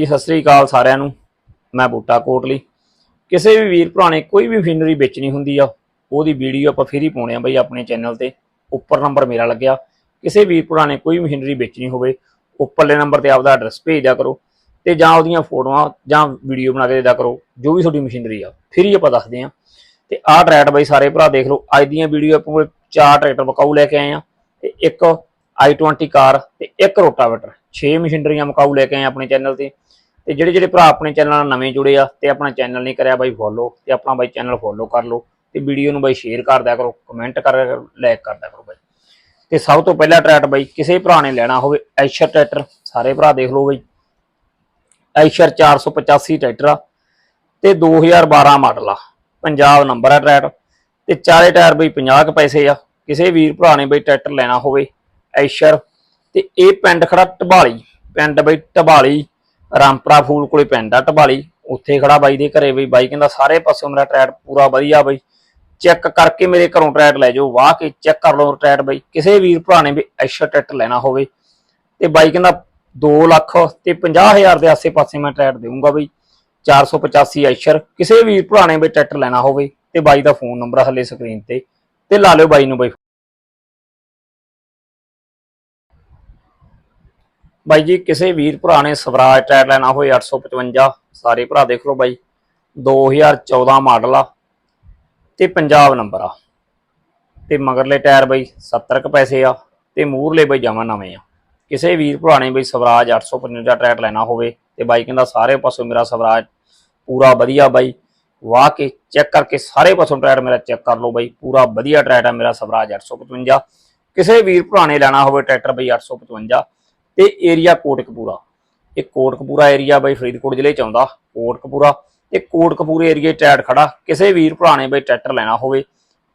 ਜੀ, ਸਤਿ ਸ੍ਰੀ ਅਕਾਲ ਸਾਰਿਆਂ ਨੂੰ। ਮੈਂ ਬੂਟਾ ਕੋਟਲੀ। ਕਿਸੇ ਵੀ ਵੀਰ ਭਰਾ ਨੇ ਕੋਈ ਵੀ ਮਸ਼ੀਨਰੀ ਵੇਚਣੀ ਹੁੰਦੀ ਆ, ਉਹਦੀ ਵੀਡੀਓ ਆਪਾਂ ਫੇਰ ਹੀ ਪਾਉਣੇ ਆ ਬਈ ਆਪਣੇ ਚੈਨਲ ਤੇ। ਉੱਪਰ ਨੰਬਰ ਮੇਰਾ ਲੱਗਿਆ। ਕਿਸੇ ਵੀਰ ਭਰਾ ਨੇ ਕੋਈ ਮਸ਼ੀਨਰੀ ਵੇਚਣੀ ਹੋਵੇ, ਉੱਪਰਲੇ ਨੰਬਰ ਤੇ ਆਪਦਾ ਐਡਰੈਸ ਭੇਜ ਦਿਆ ਕਰੋ ਤੇ ਜਾਂ ਉਹਦੀਆਂ ਫੋਟੋਆਂ ਜਾਂ ਵੀਡੀਓ ਬਣਾ ਕੇ ਦੇ ਦਿਆ ਕਰੋ, ਜੋ ਵੀ ਤੁਹਾਡੀ ਮਸ਼ੀਨਰੀ ਆ, ਫਿਰ ਹੀ ਆਪਾਂ ਦੱਸਦੇ ਆ। ਤੇ ਆਹ ਟਰੈਕਟਰ ਬਈ ਸਾਰੇ ਭਰਾ ਦੇਖ ਲਓ, ਅੱਜ ਦੀਆਂ ਵੀਡੀਓ ਆਪਾਂ ਕੋਲ ਚਾਰ ਟਰੈਕਟਰ ਬਕਾਊ ਲੈ ਕੇ ਆਏ ਆ ਤੇ ਇੱਕ i20 ਕਾਰ ਤੇ ਇੱਕ ਰੋਟਾਵੇਟਰ। 6 ਮਸ਼ੀਨਰੀਆਂ ਮਕਾਊ ਲੈ ਕੇ ਆਏ ਆਪਣੇ ਚੈਨਲ ਤੇ। ਤੇ ਜਿਹੜੇ ਜਿਹੜੇ ਭਰਾ ਆਪਣੇ ਚੈਨਲ ਨਾਲ ਨਵੇਂ ਜੁੜੇ ਆ ਤੇ ਆਪਣਾ ਚੈਨਲ ਨਹੀਂ ਕਰਿਆ ਬਾਈ ਫੋਲੋ ਤੇ ਆਪਣਾ ਬਾਈ ਚੈਨਲ ਫੋਲੋ ਕਰ ਲਓ ਤੇ ਵੀਡੀਓ ਨੂੰ ਬਾਈ ਸ਼ੇਅਰ ਕਰ ਦਿਆ ਕਰੋ ਕਮੈਂਟ ਕਰ ਲਾਈਕ ਕਰ ਦਿਆ ਕਰੋ ਬਾਈ। ਤੇ ਸਭ ਤੋਂ ਪਹਿਲਾ ਟਰੈਕਟ ਬਾਈ, ਕਿਸੇ ਭਰਾ ਨੇ ਲੈਣਾ ਹੋਵੇ ਐਸ਼ਰ ਟਰੈਕਟਰ ਸਾਰੇ ਭਰਾ ਦੇਖ ਲਓ ਬਾਈ। ਐਸ਼ਰ 485 ਟਰੈਕਟਰ ਆ ਤੇ 2012 ਮਾਡਲ ਆ। ਪੰਜਾਬ ਨੰਬਰ ਆ ਟਰੈਕਟਰ ਤੇ ਚਾਰੇ ਟਾਇਰ ਬਈ 50 ਕੁ ਪੈਸੇ ਆ। ਕਿਸੇ ਵੀਰ ਭਰਾ ਨੇ ਬਈ ਟਰੈਕਟਰ ਲੈਣਾ ਹੋਵੇ ਐਸ਼ਰ ਤੇ ਇਹ ਪਿੰਡ ਖੜਾ ਟਬਾਲੀ ਪਿੰਡ ਬਈ ਟਬਾਲੀ ਰਾਮਪਰਾ ਫੂਲ ਕੋਲੇ ਪਿੰਡ ਆ ਟਬਾਲੀ ਉੱਥੇ ਖੜਾ ਬਾਈ ਦੇ ਘਰੇ ਬਈ, ਬਾਈ ਕਹਿੰਦਾ ਸਾਰੇ ਪਾਸੇ ਮੇਰਾ ਟਰੈਕਟ ਪੂਰਾ ਵਧੀਆ ਬਈ। ਚੈੱਕ ਕਰਕੇ ਮੇਰੇ ਘਰੋਂ ਟਰੈਟ ਲੈ ਜਾਓ, ਵਾਹ ਕੇ ਚੈੱਕ ਕਰ ਲਓ ਟਰੈਕਟ ਬਈ। ਕਿਸੇ ਵੀਰ ਭਰਾ ਨੇ ਵੀ ਐਸ਼ਰ ਟਰੈਕਟਰ ਲੈਣਾ ਹੋਵੇ। ਤੇ ਬਾਈ ਕਹਿੰਦਾ 2 ਲੱਖ ਤੇ 50000 ਦੇ ਆਸੇ-ਪਾਸੇ ਮੈਂ ਟਰੈਟ ਦੇਵਾਂਗਾ ਬਈ। 485 ਐਸ਼ਰ, ਕਿਸੇ ਵੀਰ ਭਰਾ ਨੇ ਬਈ ਟਰੈਕਟਰ ਲੈਣਾ ਹੋਵੇ ਤੇ ਬਾਈ ਦਾ ਫੋਨ ਨੰਬਰ ਹਲੇ ਸਕਰੀਨ ਤੇ। ਤੇ ਲਾ ਲਿਓ ਬਾਈ ਨੂੰ ਬਈ ਬਾਈ ਜੀ, ਕਿਸੇ ਵੀਰ ਭਰਾ ਨੇ ਸਵਰਾਜ ਟਾਇਰ ਲੈਣਾ ਹੋਏ 855 ਸਾਰੇ ਭਰਾ ਦੇਖ ਲਓ ਬਾਈ। 2014 ਮਾਡਲ ਆ ਤੇ ਪੰਜਾਬ ਨੰਬਰ ਆ। ਤੇ ਮਗਰਲੇ ਟਾਇਰ ਬਾਈ 70 ਕ ਪੈਸੇ ਆ ਤੇ ਮੂਹਰਲੇ ਬਈ ਜਮਾ ਨਵੇਂ ਆ। ਕਿਸੇ ਵੀਰ ਭਰਾ ਨੇ ਬਈ ਸਵਰਾਜ 855 ਟਰੈਕਟ ਲੈਣਾ ਹੋਵੇ ਤੇ ਬਾਈ ਕਹਿੰਦਾ ਸਾਰੇ ਪਾਸੋਂ ਮੇਰਾ ਸਵਰਾਜ ਪੂਰਾ ਵਧੀਆ ਬਾਈ। ਵਾਹ ਕੇ ਚੈੱਕ ਕਰਕੇ ਸਾਰੇ ਪਾਸੋਂ ਟਰੈਕਟ ਮੇਰਾ ਚੈੱਕ ਕਰ ਲਓ ਬਾਈ। ਪੂਰਾ ਵਧੀਆ ਟਰੈਕਟ ਆ ਮੇਰਾ ਸਵਰਾਜ 855 ਕਿਸੇ ਵੀਰ ਭਰਾ ਨੇ ਲੈਣਾ ਹੋਵੇ ਟਰੈਕਟਰ ਬਈ 855 ਤੇ ਏਰੀਆ ਕੋਟਕਪੂਰਾ। ਇਹ ਕੋਟਕਪੂਰਾ ਏਰੀਆ ਬਾਈ ਫਰੀਦਕੋਟ ਜ਼ਿਲ੍ਹੇ ਚ ਆਉਂਦਾ, ਕੋਟਕਪੂਰਾ। ਤੇ ਕੋਟਕਪੂਰੇ ਏਰੀਏ ਟਰੈਕਟ ਖੜਾ, ਕਿਸੇ ਵੀਰ ਭਰਾ ਨੇ ਬਈ ਟਰੈਕਟਰ ਲੈਣਾ ਹੋਵੇ,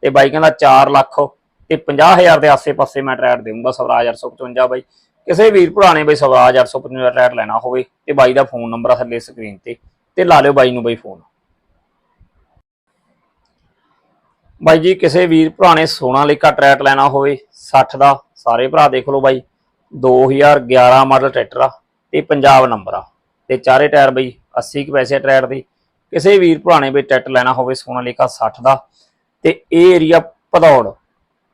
ਤੇ ਬਾਈ ਕਹਿੰਦਾ 4 ਲੱਖ ਤੇ 50000 ਦੇ ਆਸੇ-ਪਾਸੇ ਮੈਂ ਟਰੈਕਟ ਦੇਵਾਂਗਾ ਸਵਰਾਜ 855 ਬਾਈ। ਕਿਸੇ ਵੀਰ ਭਰਾ ਨੇ ਬਾਈ ਸਵਰਾਜ 855 ਟਰੈਕਟ ਲੈਣਾ ਹੋਵੇ, ਤੇ ਬਾਈ ਦਾ ਫੋਨ ਨੰਬਰ ਆ ਥੱਲੇ ਸਕਰੀਨ ਤੇ ਤੇ ਲਾ ਲਿਓ ਬਾਈ ਨੂੰ ਬਾਈ ਫੋਨ ਬਾਈ ਜੀ, ਕਿਸੇ ਵੀਰ ਭਰਾ ਨੇ ਸੋਨਾਲੀਕਾ ਟਰੈਕਟ ਲੈਣਾ ਹੋਵੇ 60 ਦਾ, ਸਾਰੇ ਭਰਾ ਦੇਖ ਲਓ ਬਾਈ। 2011 ਮਾਡਲ ਟਰੈਕਟਰ ਆ, ਤੇ ਪੰਜਾਬ ਨੰਬਰ ਆ। ਤੇ ਚਾਰੇ ਟਾਇਰ ਬਈ 80 ਕੁ ਪੈਸੇ ਟਰੈਕਟਰ ਦੀ। ਕਿਸੇ ਵੀਰ ਭਰਾ ਨੇ ਬਈ ਟਰੈਕਟਰ ਲੈਣਾ ਹੋਵੇ ਸੋਨਾਲੀਕਾ 60 ਦਾ। ਤੇ ਇਹ ਏਰੀਆ ਭਦੌੜ,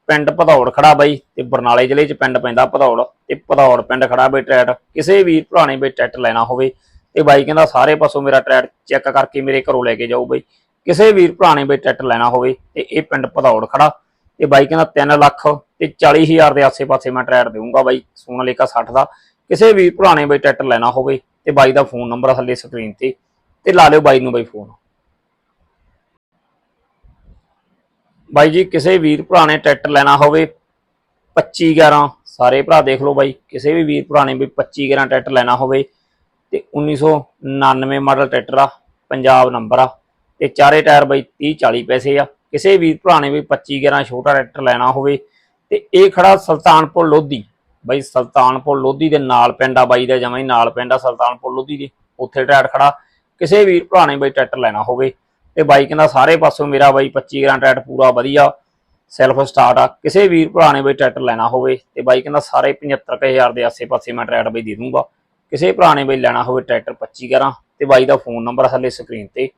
ਪਿੰਡ ਭਦੌੜ ਖੜਾ ਬਈ, ਤੇ ਬਰਨਾਲੇ ਜ਼ਿਲ੍ਹੇ 'ਚ ਪਿੰਡ ਪੈਂਦਾ ਭਦੌੜ। ਤੇ ਭਦੌੜ ਪਿੰਡ ਖੜਾ ਬਈ ਟਰੈਟ ਕਿਸੇ ਵੀਰ ਭਰਾ ਨੇ ਬਈ ਟਰੈਕਟਰ ਲੈਣਾ ਹੋਵੇ, ਤੇ ਬਾਈ ਕਹਿੰਦਾ ਸਾਰੇ ਪਾਸੋਂ ਮੇਰਾ ਟਰੈਟ ਚੈੱਕ ਕਰਕੇ ਮੇਰੇ ਘਰੋਂ ਲੈ ਕੇ ਜਾਓ ਬਈ। ਕਿਸੇ ਵੀਰ ਭਰਾ ਨੇ ਬਈ ਟਰੈਕਟਰ ਲੈਣਾ ਹੋਵੇ, ਤੇ ਇਹ ਪਿੰਡ ਭਦੌੜ ਖੜਾ। ਤੇ ਬਾਈ ਕਹਿੰਦਾ 3 ਲੱਖ ਤੇ 40000 ਦੇ ਆਸੇ-ਪਾਸੇ ਮੈਂ ਟਰੈਕਟਰ ਦੇਵਾਂਗਾ ਬਾਈ ਸੋਨਾਲੀਕਾ 60 ਦਾ। ਕਿਸੇ ਵੀਰ ਭਰਾ ਨੇ ਬਈ ਟਰੈਕਟਰ ਲੈਣਾ ਹੋਵੇ ਤੇ ਬਾਈ ਦਾ ਫੋਨ ਨੰਬਰ ਥੱਲੇ ਸਕਰੀਨ ਤੇ ਤੇ ਲਾ ਲਿਓ ਬਾਈ ਨੂੰ ਬਾਈ ਫੋਨ। ਬਾਈ ਜੀ, ਕਿਸੇ ਵੀਰ ਭਰਾ ਨੇ ਟਰੈਕਟਰ ਲੈਣਾ ਹੋਵੇ 25 11 ਸਾਰੇ ਭਰਾ ਦੇਖ ਲਓ ਬਾਈ। ਕਿਸੇ ਵੀ ਵੀਰ ਭਰਾ ਨੇ ਵੀ 25 11 ਟਰੈਕਟਰ ਲੈਣਾ ਹੋਵੇ, ਤੇ 1999 ਮਾਡਲ ਟਰੈਕਟਰ ਆ, ਪੰਜਾਬ ਨੰਬਰ ਆ। ਤੇ ਚਾਰੇ ਟਾਇਰ ਬਾਈ 30 40 ਪੈਸੇ ਆ। ਕਿਸੇ ਵੀਰ ਭਰਾ ਨੇ ਵੀ 25 11 ਛੋਟਾ ਟਰੈਕਟਰ ਲੈਣਾ ਹੋਵੇ ਤੇ ਇਹ ਖੜਾ ਸੁਲਤਾਨਪੁਰ ਲੋਧੀ। ਬਾਈ ਸੁਲਤਾਨਪੁਰ ਲੋਧੀ ਦੇ ਨਾਲ ਪਿੰਡ ਆ ਬਾਈ ਦਾ, ਜਮਾਂ ਹੀ ਨਾਲ ਪਿੰਡ ਆ ਸੁਲਤਾਨਪੁਰ ਲੋਧੀ ਦੇ। ਉੱਥੇ ਟਰੈਕਟਰ ਖੜਾ। ਕਿਸੇ ਵੀਰ ਭਰਾ ਨੇ ਬਾਈ ਟਰੈਕਟਰ ਲੈਣਾ ਹੋਵੇ ਤੇ ਬਾਈ ਕਹਿੰਦਾ ਸਾਰੇ ਪਾਸੋਂ ਮੇਰਾ ਬਾਈ 25 ਗ੍ਰਾਂ ਟਰੈਕਟਰ ਪੂਰਾ ਵਧੀਆ ਸੈਲਫ ਸਟਾਰਟ ਆ। ਕਿਸੇ ਵੀਰ ਭਰਾ ਨੇ ਬਾਈ ਟਰੈਕਟਰ ਲੈਣਾ ਹੋਵੇ ਤੇ ਬਾਈ ਕਹਿੰਦਾ ਸਾਰੇ 75000 ਦੇ ਆਸੇ-ਪਾਸੇ ਮੈਂ ਟਰੈਕਟਰ ਬਾਈ ਦੇ ਦੂੰਗਾ। ਕਿਸੇ ਭਰਾ ਨੇ ਬਾਈ ਲੈਣਾ ਹੋਵੇ ਟਰੈਕਟਰ 25 ਗ੍ਰਾਂ ਤੇ ਬਾਈ ਦਾ ਫੋਨ ਨੰਬਰ ਥੱਲੇ ਸਕਰੀਨ ਤੇ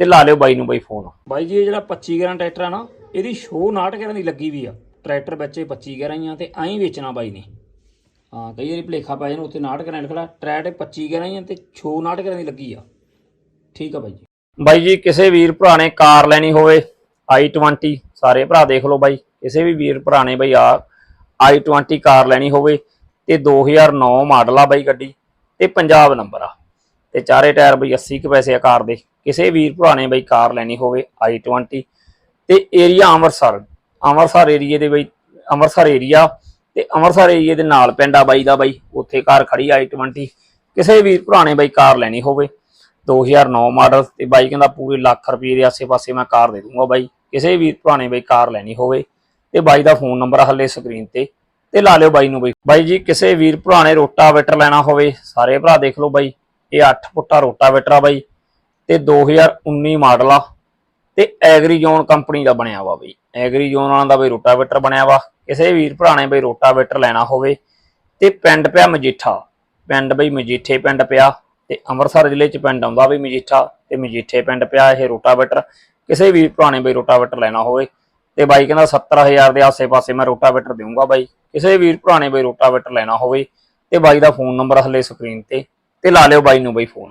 ਤੇ ਲਾ ਲਿਓ ਬਾਈ ਨੂੰ ਬਾਈ ਫੋਨ ਬਾਈ ਜੀ, ਇਹ ਜਿਹੜਾ 25 ਗ੍ਰਾਂ ਟਰੈਕਟਰ ਆ ਨਾ, ਇਹਦੀ ਸ਼ੋਅ 69 ਗ੍ਰਾਂ ਦੀ ਲੱਗੀ ਵੀ ਆ। ਟਰੈਕਟਰ ਬੱਚੇ ਇਹ 25 ਗ੍ਰਾਂ ਤੇ ਐਂ ਵੇਚਣਾ ਬਾਈ ਨੇ। ਹਾਂ, ਕਈ ਵਾਰੀ ਭਲੇਖਾ ਪੈ ਜਾਂਦਾ, ਉੱਥੇ 69 ਗ੍ਰਾਂ ਲਿਖੜਾ ਟਰੈਕਟਰ 25 ਗ੍ਰਾਂ ਤੇ ਸ਼ੋਅ 69 ਗ੍ਰਾਂ ਦੀ ਲੱਗੀ ਆ। ਠੀਕ ਆ ਬਾਈ ਜੀ। ਬਾਈ ਜੀ, ਕਿਸੇ ਵੀਰ ਭਰਾ ਨੇ ਕਾਰ ਲੈਣੀ ਹੋਵੇ i20 ਸਾਰੇ ਭਰਾ ਦੇਖ ਲਓ ਬਾਈ। ਕਿਸੇ ਵੀ ਵੀਰ ਭਰਾ ਨੇ ਬਾਈ ਆ i20 ਕਾਰ ਲੈਣੀ ਹੋਵੇ, ਤੇ 2009 ਮਾਡਲ ਆ ਬਾਈ ਗੱਡੀ, ਤੇ ਪੰਜਾਬ ਨੰਬਰ ਆ। ਤੇ ਚਾਰੇ ਟਾਇਰ ਬਈ 80 ਕੁ ਪੈਸੇ ਆ ਕਾਰ ਦੇ। ਕਿਸੇ ਵੀਰ ਭਰਾ ਨੇ ਬਈ ਕਾਰ ਲੈਣੀ ਹੋਵੇ i20 ਤੇ ਏਰੀਆ ਅੰਮ੍ਰਿਤਸਰ। ਅੰਮ੍ਰਿਤਸਰ ਏਰੀਏ ਦੇ ਬਈ, ਅੰਮ੍ਰਿਤਸਰ ਏਰੀਆ ਤੇ ਅੰਮ੍ਰਿਤਸਰ ਏਰੀਏ ਦੇ ਨਾਲ ਪਿੰਡ ਆ ਬਾਈ ਦਾ ਬਾਈ, ਉੱਥੇ ਕਾਰ ਖੜੀ i20 ਕਿਸੇ ਵੀਰ ਪੁਰਾਣੇ ਬਾਈ ਕਾਰ ਲੈਣੀ ਹੋਵੇ 2009 ਮਾਡਲ ਤੇ ਬਾਈ ਕਹਿੰਦਾ ਪੂਰੇ ਲੱਖ ਰੁਪਏ ਦੇ ਆਸੇ-ਪਾਸੇ ਮੈਂ ਕਾਰ ਦੇ ਦੂੰਗਾ ਬਾਈ। ਕਿਸੇ ਵੀਰ ਪੁਰਾਣੇ ਬਾਈ ਕਾਰ ਲੈਣੀ ਹੋਵੇ ਤੇ ਬਾਈ ਦਾ ਫੋਨ ਨੰਬਰ ਆ ਹੱਲੇ ਸਕਰੀਨ ਤੇ ਤੇ ਲਾ ਲਿਓ ਬਾਈ ਨੂੰ ਬਾਈ। ਬਾਈ ਜੀ, ਕਿਸੇ ਵੀਰ ਪੁਰਾਣੇ ਨੇ ਰੋਟਾਵੇਟਰ ਲੈਣਾ ਹੋਵੇ, ਸਾਰੇ ਭਰਾ ਦੇਖ ਲਓ ਬਾਈ, ਇਹ 8 ਫੁੱਟਾ ਰੋਟਾਵੇਟਰ ਆ ਬਾਈ, ਤੇ 2019 ਮਾਡਲ ਆ। ਤੇ ਐਗਰੀ ਜੋਨ ਕੰਪਨੀ ਦਾ ਬਣਿਆ ਵਾ ਬਈ। ਐਗਰੀਜ਼ੋਨ ਵਾਲਾ ਦਾ ਬਈ ਰੋਟਾਵੇਟਰ ਬਣਿਆ ਵਾ। ਕਿਸੇ ਵੀਰ ਭਰਾ ਨੇ ਬਈ ਰੋਟਾਵੇਟਰ ਲੈਣਾ ਹੋਵੇ ਤੇ ਪਿੰਡ ਪਿਆ ਮਜੀਠਾ। ਪਿੰਡ ਬਈ ਮਜੀਠੇ ਪਿੰਡ ਪਿਆ ਤੇ ਅੰਮ੍ਰਿਤਸਰ ਜ਼ਿਲ੍ਹੇ ਚ ਪਿੰਡ ਆਉਂਦਾ ਵੀ ਮਜੀਠਾ ਤੇ ਮਜੀਠੇ ਪਿੰਡ ਪਿਆ ਇਹ ਰੋਟਾਵੇਟਰ। ਕਿਸੇ ਵੀ ਪੁਰਾਣੇ ਬਈ ਰੋਟਾਵੇਟਰ ਲੈਣਾ ਹੋਵੇ ਤੇ ਬਾਈ ਕਹਿੰਦਾ 70000 ਦੇ ਆਸੇ-ਪਾਸੇ ਮੈਂ ਰੋਟਾਵੇਟਰ ਦੇਵਾਂਗਾ ਬਾਈ। ਕਿਸੇ ਵੀਰ ਪੁਰਾਣੇ ਬਈ ਰੋਟਾਵੇਟਰ ਲੈਣਾ ਹੋਵੇ ਤੇ ਬਾਈ ਦਾ ਫੋਨ ਨੰਬਰ ਹਲੇ ਸਕਰੀਨ ਤੇ ਤੇ ਲਾ ਲਿਓ ਬਾਈ ਨੂੰ ਬਾਈ ਫੋਨ।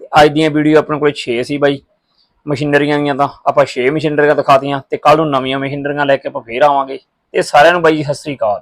ਤੇ ਅੱਜ ਦੀਆਂ ਵੀਡੀਓ ਆਪਣੇ ਕੋਲ 6 ਸੀ ਬਾਈ। ਮਸ਼ੀਨਰੀਆਂ ਦੀਆਂ ਤਾਂ ਆਪਾਂ 6 ਮਸ਼ੀਨਰੀਆਂ ਦਿਖਾਤੀਆਂ ਤੇ ਕੱਲ ਨੂੰ ਨਵੀਆਂ ਮਸ਼ੀਨਰੀਆਂ ਲੈ ਕੇ ਆਪਾਂ ਫੇਰ ਆਵਾਂਗੇ। ਤੇ ਸਾਰਿਆਂ ਨੂੰ ਬਾਈ ਜੀ, ਸਤਿ ਸ੍ਰੀ ਅਕਾਲ।